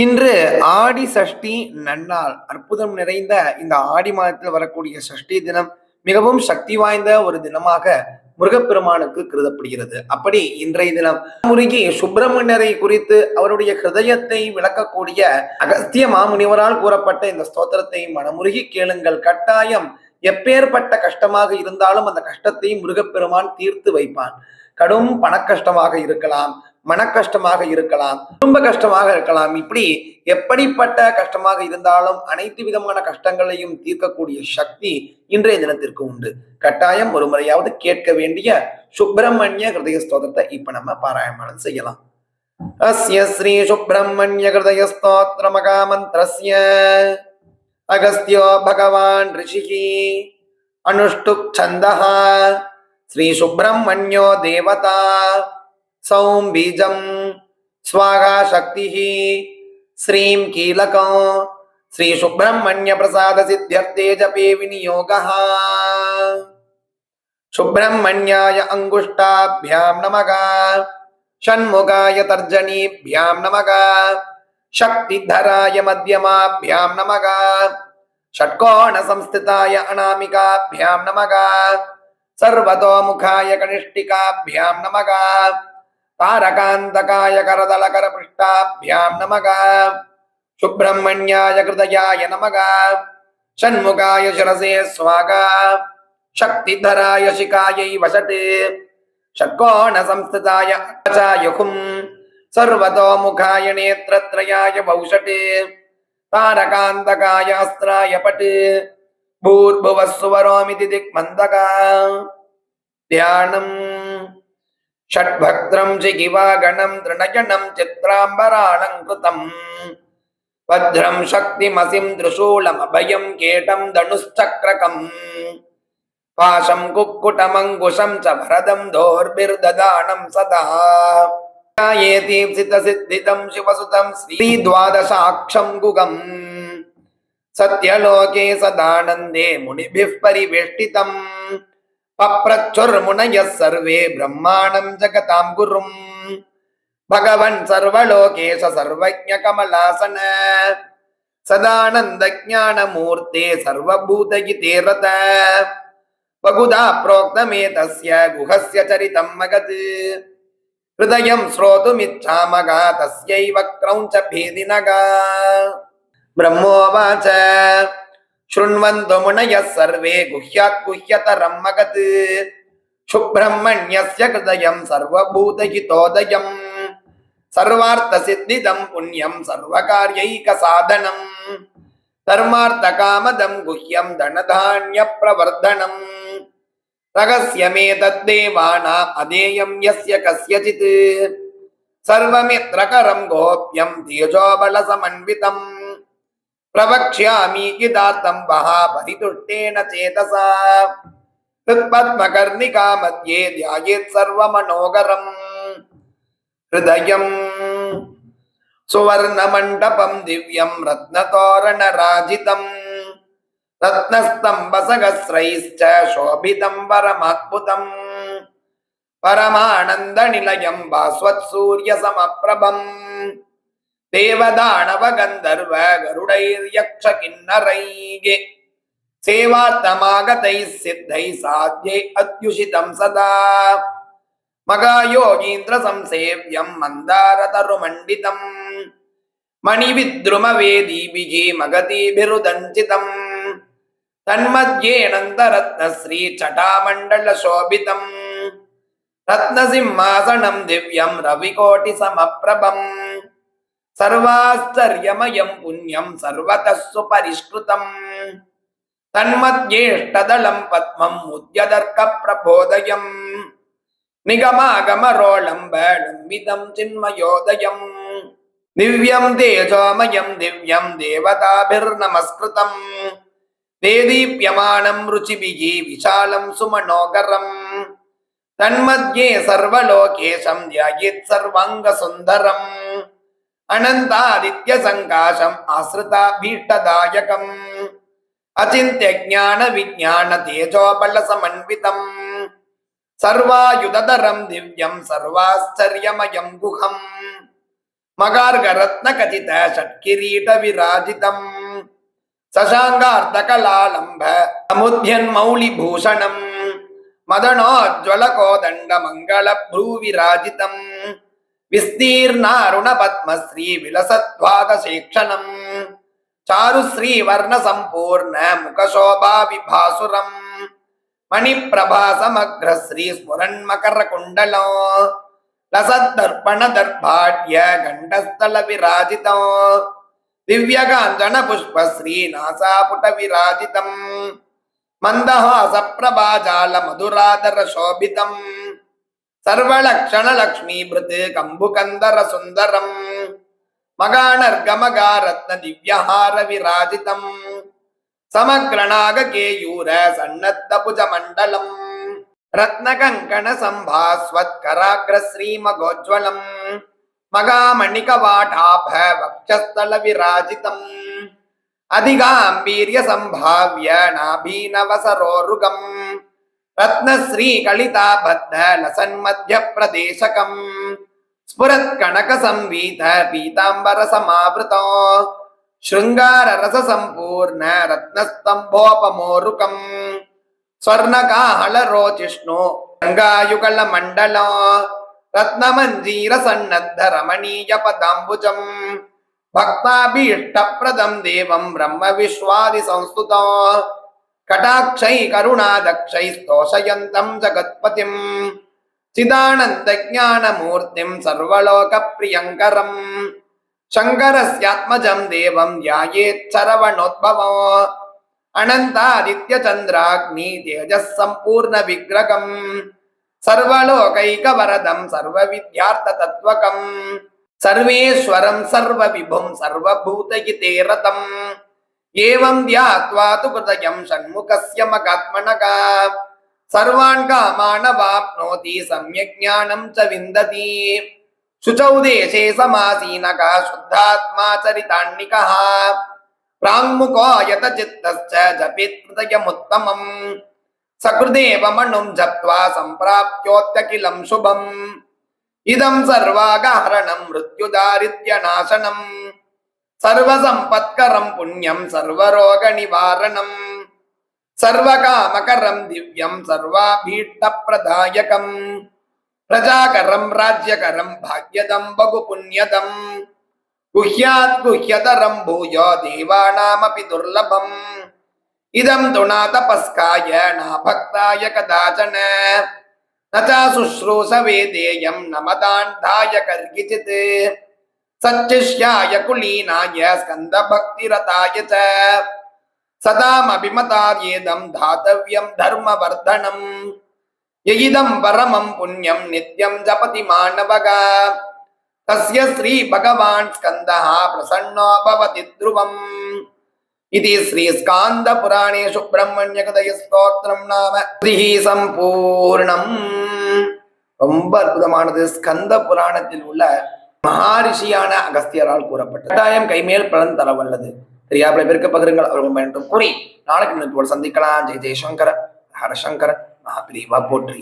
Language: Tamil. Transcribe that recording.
இன்று ஆடி சஷ்டி நன்னாள் அற்புதம் நிறைந்த இந்த ஆடி மாதத்தில் வரக்கூடிய சஷ்டி தினம் மிகவும் சக்தி வாய்ந்த ஒரு தினமாக முருகப்பெருமானுக்கு கருதப்படுகிறது. அப்படி இன்றைய தினம் முருகி சுப்பிரமணியரை குறித்து அவருடைய ஹிருதயத்தை விளக்கக்கூடிய அகஸ்திய மாமுனிவரால் கூறப்பட்ட இந்த ஸ்தோத்திரத்தை மனமுருகி கேளுங்கள். கட்டாயம் எப்பேற்பட்ட கஷ்டமாக இருந்தாலும் அந்த கஷ்டத்தை முருகப்பெருமான் தீர்த்து வைப்பான். கடும் பணக்கஷ்டமாக இருக்கலாம். மனக்கஷ்டமாக இருக்கலாம் குடும்ப கஷ்டமாக இருக்கலாம். இப்படி எப்படிப்பட்ட கஷ்டமாக இருந்தாலும் அனைத்து விதமான கஷ்டங்களையும் தீர்க்கக்கூடிய சக்தி இன்றைய தினத்திற்கு உண்டு. கட்டாயம் ஒரு முறையாவது கேட்க வேண்டிய சுப்பிரமணிய ஹிருதய ஸ்தோத்திரத்தை இப்ப நம்ம பாராயணம் செய்யலாம். அஸ்ய ஸ்ரீ சுப்பிரமணிய ஹிருதய ஸ்தோத்திர மகாமந்திரஸ்ய. அகஸ்தியோ பகவான் ரிஷிகி. அனுஷ்டுப் சந்தஹா. ஸ்ரீ சுப்பிரமணியோ தேவதா. सौं बीजं स्वाहा शक्तिः श्रीं कीलकं। श्रीसुब्रह्मण्यप्रसादसिद्ध्यर्थे जपे विनियोगः। सुब्रह्मण्याय अङ्गुष्टाभ्यां नमः। षण्मुखाय तर्जनीभ्यां नमः। शक्तिधराय मध्यमाभ्यां नमः। षट्कोणसंस्थिताय अनामिकाभ्यां नमः। सर्वतोमुखाय कनिष्ठिकाभ्यां नमः। तारकान्तकाय करदलकरपृष्ठाभ्यां नमः सुब्रह्मण्याय कृतयाय नमः षण्मुखाय शिरसे स्वागा शक्तिधराय शिखायै वसटे षट्कोणसंस्थिताय अचायुहुं सर्वतोमुखाय नेत्रत्रयाय भौषटे तारकान्तकाय अस्त्राय पट् भूर्भुवः सुवरोमिति दिक्मन्दका ध्यानम् షట్భద్రం చిగివాగణం తృణగణం చిత్రాంబరాణం కృతం. శక్తిమసిం దృశూలమభయం కేటం ధనుశ్చక్రకం. పాశం కుక్కుటమంగుశం చ భరదం దోర్భిర్దదానం సదా. ఏతీప్సితసిద్ధితం శివసుతం శ్రీద్వాదశాక్షం గుగం. సత్యలోకే సదానందే మునిభిః పరివేష్టితం. பப்ரச்சொர்முனய சர்வே பிரம்மாணம் ஜகதாம் குரும். பகவன் சர்வலோகேஷ சர்வஜ கமலாசன. சதானந்த ஜானமூர்த்தே சர்வபூதகிதே ரத பகுதா பிரோக்தமே தஸ்ய குஹஸ்ய சரிதம் மகத். ஹிருதயம் ஸ்ரோதுமிச்சாமகா தஸ்யைவ கிரௌஞ்ச பேதினகா. பிரம்மோவாச்ச. शृण्वन्तु मुनयः सर्वे गुह्यात् गुह्यतरं मगत् सुब्रह्मण्यस्य हृदयं सर्वभूतहितोदयम् सर्वार्थसिद्धिदं पुण्यं सर्वकार्यैकसाधनम् धर्मार्थकामदं गुह्यं धनधान्यप्रवर्धनम् रहस्यमेतद्देवानाम् अधेयं यस्य कस्यचित् सर्वमित्रकरं गोप्यं तेजोबलसमन्वितम् பிரவக்ஷாமி யுதாத்தம் மகாபரிதுஷ்டேன சேதசா தத்பத்மகர்ணிகா மத்தியே தியாயேத் சர்வமனோகரம் ஹிருதயம் சுவர்ணமண்டபம் திவ்யம் ரத்னதோரணராஜிதம் ரத்னஸ்தம்பசகஸ்ரைஷ்ட சோபிதம் பரமாத்புதம் பரமானந்த நிலையம் பாஸ்வத் சூரிய சமப்பிரபம் தேவதானவ கந்தர்வ கருடைர்யக்ஷ கிண்ணரைகே சேவாத்தமாகதை சித்தை சாத்தியை அத்யுஷிதம் சதா. மகாயோகீந்திர சம்சேவியம் மந்தாரதருமண்டிதம். மணிவித்ருமவேதீபிஜ மகதீபிருதஞ்சிதம். தன்மத்யேனந்தரத்னஸ்ரீ சட்டாமண்டல சோபிதம் ரத்னசிம்மாசனம் திவ்யம் ரவிகோட்டி சமப்பிரபம் సర్వాశ్చర్యమయం పుణ్యం సర్వతస్సు పరిష్కృతం తన్మద్యేష్టదళం పద్మం ఉద్యదర్క ప్రబోదయం నిగమాగమరోళం వేళంబిదం చిన్మయోదయం. దివ్యం తేజోమయం దివ్యం దేవతాభిర్నమస్కృతం. దేదీప్యమానం రుచిభిः విశాలం సుమనోగరం. తన్మధ్యే సర్వలోకేశం ధ్యాయేత్ సర్వాంగసుందరం. அனந்தாதித்ய சங்காசம் ஆசிரிதா பீட்டதாயகம். அச்சிந்திய ஜான விஜான தேஜோபல சமன்விதம் சர்வாயுததரம் திவ்யம் சர்வாச்சரியமயம் குஹம். மகார்கரத்ன கதித ஷட்கிரீட விராஜிதம் சசாங்கார்த்தகலாலம்ப சமுத்யன் மௌலி பூஷணம் மதனோஜ்வல கோதண்ட மங்கள விஸ்தீர்ணாருண பத்மஸ்ரீ விலசத்வாதசேக்ஷணம் சாருஸ்ரீ வர்ண சம்பூர்ண முகசோபா விபாசுரம் மணிப்பிரபாசமக்ரஸ்ரீ ஸ்முரன் மகர குண்டலம் லசத்தர்ப்பண தர்பாட்ய கண்டஸ்தல விராஜிதம் திவ்யகாஞ்சன புஷ்பஸ்ரீ நாசாபுட விராஜிதம் மந்தஹாச பிரபாஜால மதுராதர சோபிதம் சர்வலக்ஷண லக்ஷ்மீபிருத் கம்புகந்தர சுந்தரம் மகானர்கமகாரத்ன திவ்யஹார விராஜிதம் சமக்ரணாக கேயூர சன்னத்த புஜ மண்டலம் ரத்னகங்கண சம்பாஸ்வத்கராக்ர ஸ்ரீமகோஜ்வலம் மகாமணிகவாடாப வக்ஷஸ்தல விராஜிதம் அதிகாம்பீரிய சம்பாவிய நாபீனவசரோருகம் ரத்னஸ்ரீ கலிதா பத்த லசன்மத்திய பிரதேசகம் ஸ்புரத் கனக சம்வீத பீதாம்பர சமாவிருதோ ಶೃಂಗಾರ ರಸ ಸಂಪೂರ್ಣ ರತ್ನಸ್ತಂಭೋಪಮೋರುಕಂ ಸ್ವರ್ಣಕಾಹಳ ರೋಚಿಷ್ಣು ಗಂಗಾಯುಗಳ ಮಂಡಲ ರತ್ನಮಂಜೀರ ಸನ್ನದ್ಧ ರಮಣೀಯ ಪದಾಂಬುಜಂ ಭಕ್ತಾಭೀಷ್ಟ ಪ್ರದಂ ದೇವಂ ಬ್ರಹ್ಮ ವಿಶ್ವಾದಿ ಸಂಸ್ತುತ கடாட்சை கருணாதக்ஷை ஸ்தோஷயந்தம் ஜகத்பதிம். சிதானந்த ஜானமூர்த்திம் சர்வலோக பிரியங்கரம் சங்கரஸ்யாத்மஜம் தேவம் யாயேத் சரவணோத்பவோ. அனந்தாதித்ய சந்திராக்னி தேஜஸ் சம்பூர்ண விக்கிரகம் சர்வலோகைக வரதம் சர்வ வித்யார்த்த தத்வகம் சர்வேஸ்வரம் சர்வ விபும் சர்வபூதயிதே ரதம். ఏవం ధ్యాత్వాతు హృదయం షణ్ముఖస్య మగాత్మనగా. సర్వాన్ కామానవాప్నోతి సమ్యక్ జ్ఞానం చ విందతి. శుచౌ దేశే సమాసీనక శుద్ధాత్మా చరితాన్నిక. ప్రాంగుకాయత చిత్తశ్చ జపిత్ హృదయముత్తమం. సకృదేవ మణుం జప్త్వా సంప్రాప్త్యోత్తకిలం శుభం. ఇదం సర్వాగహరణం మృత్యుదారిద్ర్యనాశనం. சர்வசம்பத்கரம் புண்ணியம் சர்வரோக நிவாரணம் சர்வகாமகரம் திவ்யம் சர்வாபீஷ்ட பிரதாயகம் பிரஜாகரம் ராஜ்யகரம் பாக்யதம் பகு புண்ணியதம் குஹ்யாத் குஹ்யதரம் பூயோ தேவானாமபி துர்லபம். இதம் துணா தபஸ்காய நாபக்தாய கதாச்சன. நச்சா சுஸ்ரூசவேதேயம் நமதாண்டாய கர்கிச்சித் सच्चिष्याय कुलीनाय स्कन्दभक्तिरताय च सदामभिमतार्येदं धातव्यं धर्मवर्धनम् यदं परमं पुण्यं नित्यं जपति मानवः तस्य श्रीभगवान् स्कन्दः प्रसन्नो भवति ध्रुवम् इति श्रीस्कान्दपुराणे सुब्रह्मण्यकदयस्तोत्रं नाम श्रीः सम्पूर्णम् ரொம்ப அற்புதமானது ஸ்கந்த புராணத்தில் உள்ள மகாரிஷியான அகஸ்தியரால் கூறப்பட்டது. கட்டாயம் கைமேல் பலன் தர வல்லது. தெரியாமல பெருக்க பகிருங்கள் அவர்கள் பயன்படும் கூறி நாளைக்கு சந்திக்கலாம். ஜெய் ஜெய்சங்கர ஹரசங்கர மகாபிரிவா போற்றி.